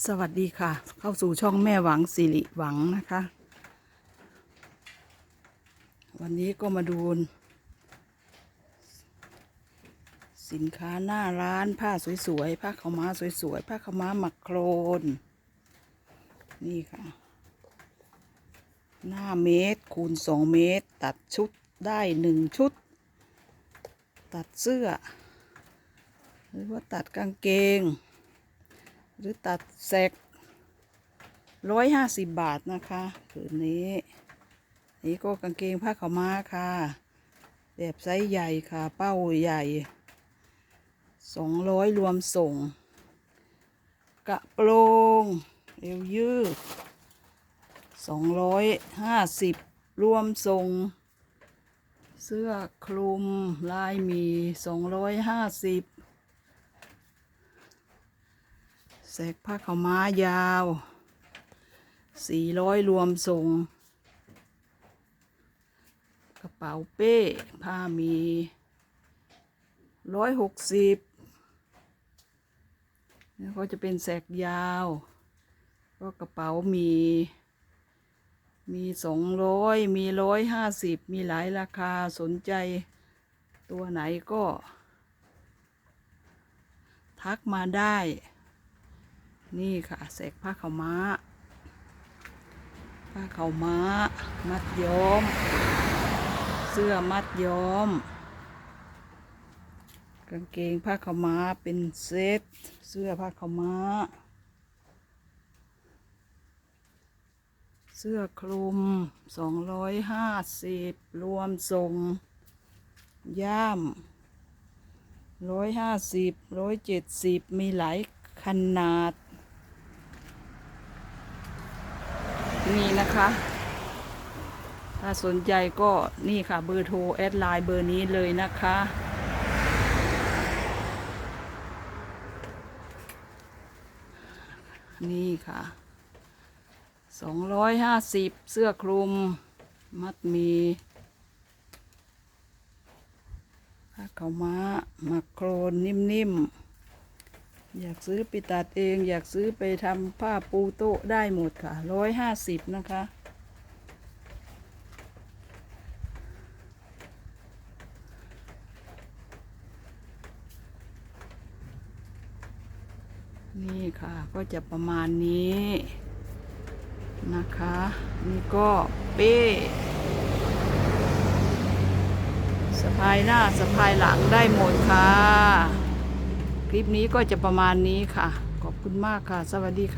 สวัสดีค่ะ เข้าสู่ช่องแม่หวังสิริหวังนะคะ วันนี้ก็มาดู สินค้าหน้าร้านผ้าสวยๆผ้าขาวม้าสวยๆผ้าขาวม้าหมักโครน นี่ค่ะ หน้าเมตรคูณสองเมตร ตัดชุดได้หนึ่งชุด ตัดเสื้อ หรือว่าตัดกางเกง หรือตัดแซกร้อยห้าสิบบาทนะคะผืนนี้ นี่ก็กางเกงผ้าขาวม้าค่ะ แบบไซส์ใหญ่ค่ะ เป้าใหญ่สองร้อยรวมส่ง กระโปรงเอวยืดสองร้อยห้าสิบรวมส่ง เสื้อคลุมลายมีสองร้อยห้าสิบ แสกผ้าขาวม้ายาว สี่ร้อยรวมส่งกระเป๋าเป้ผ้ามีร้อยหกสิบแล้วก็จะเป็นแสกยาว ก็กระเป๋ามี มีสองร้อยมีร้อยห้าสิบมีหลายราคาสนใจตัวไหนก็ ทักมาได้ นี่ค่ะแสกผ้าขาวม้า ผ้าขาวม้า มัดย้อม เสื้อมัดย้อม กางเกงผ้าขาวม้าเป็นเซต เสื้อผ้าขาวม้า เสื้อคลุมสองร้อยห้าสิบรวมส่งย่ามร้อยห้าสิบร้อยเจ็ดสิบมีหลายขนาด นี่นะคะ ถ้าสนใจก็นี่ค่ะเบอร์โทรแอดไลน์เบอร์นี้เลยนะคะ นี่ค่ะสองร้อยห้าสิบเสื้อคลุม มัดมีผ้าขาวม้าหมักโครนนิ่มๆ อยากซื้อไปตัดเอง อยากซื้อไปทำผ้าปูโต๊ะได้หมดค่ะร้อยห้าสิบนะคะ นี่ค่ะก็จะประมาณนี้นะคะ นี่ก็เป้สะพายหน้าสะพายหลังได้หมดค่ะ คลิปนี้ก็จะประมาณนี้ค่ะ ขอบคุณมากค่ะ สวัสดีค่ะ